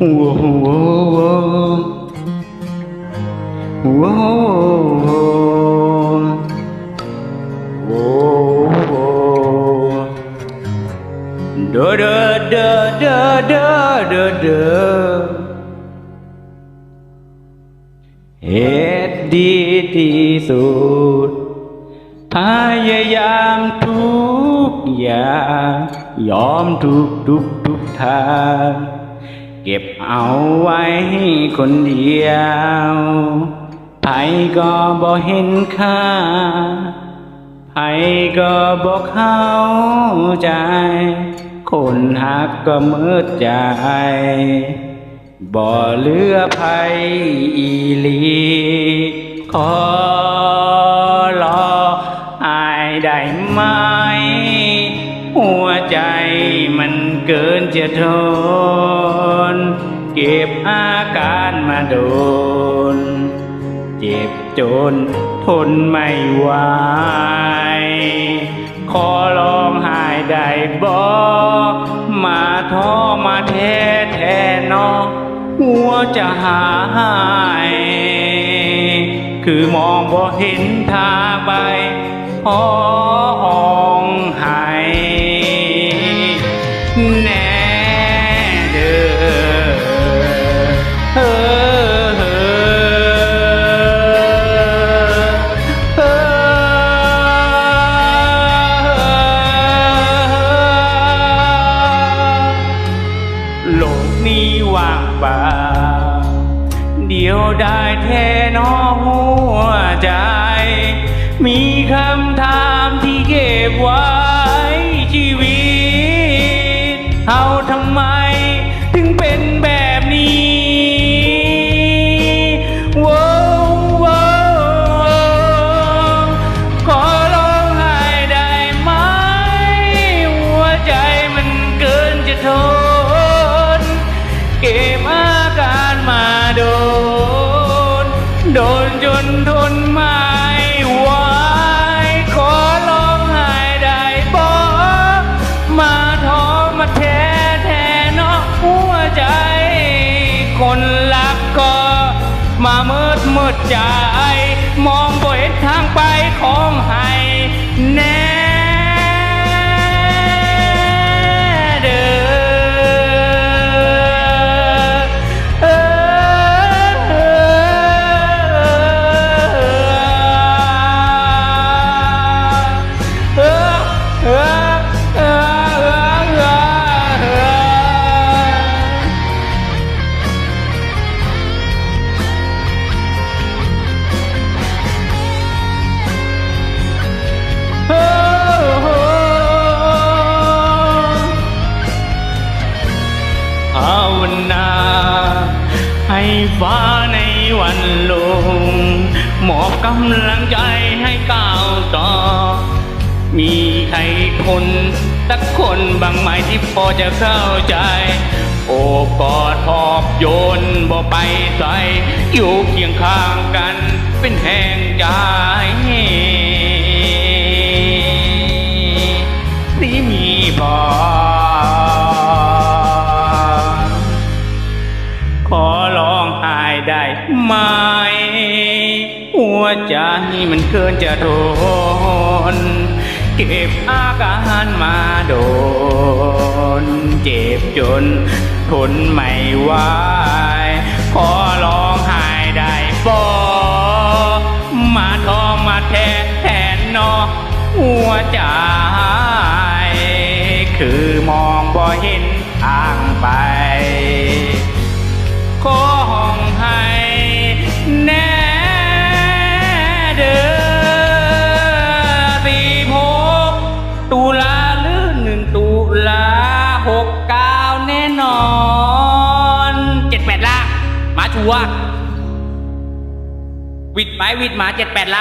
ว้าวว้าวว้าวว้าวเด้อเด้อเด้อเด้อเด้อเด้อเด้อเฮ็ดดีที่สุดพยายามทุกอย่างยอมทุกทุกทุกทาง เก็บเอาไว้คนเดียวไผก็บ่เห็นค่าไผก็บ่เข้าใจ คนหักก็มืดใจ บ่เหลือไผอีหลี ขอรออายได้ไหม หัวใจมัน เกินจะทน เก็บอาการมาโดน เจ็บจนทนไม่ไหวขอลองหายได้บอกมาท้อมาแท้แท้เนอหัวจะหายคือมองบ่เห็นทางไปพอ ว่าเดียวได้แท้นอหัวใจ มีคำถามที่เก็บไว้ชีวิตเอาทำไมถึงเป็นแบบนี้ว้าวว้าวขอร้องไห้ได้ไหมหัวใจมันเกินจะทน โดนจนทนไม่ไหวขอร้องไห้ได้บอกมาท้อมาแท้แท้เนอกหัวใจ คนรักก็มาเมิดมืดใจ มองบ่เห็นทางไปของให้แฟ้าในวันลงมอบกำลังใจให้ก้าวต่อ มีใครคนสักคนบางไหมที่พอจะเข้าใจ โอบกอดพอบโยนบ่ไปใส่อยู่เคียงข้างกันเป็นแห่งใจ ได้ไหมหัวใจมันเกินจะทนเก็บอาการมาโดน เจ็บจนทนไม่ไหวขอร้องไห้ได้บ่มาทองมาแทนแทนนอหัวใจ กูววิดไม้วิดหมาเจ็ดแปดลัก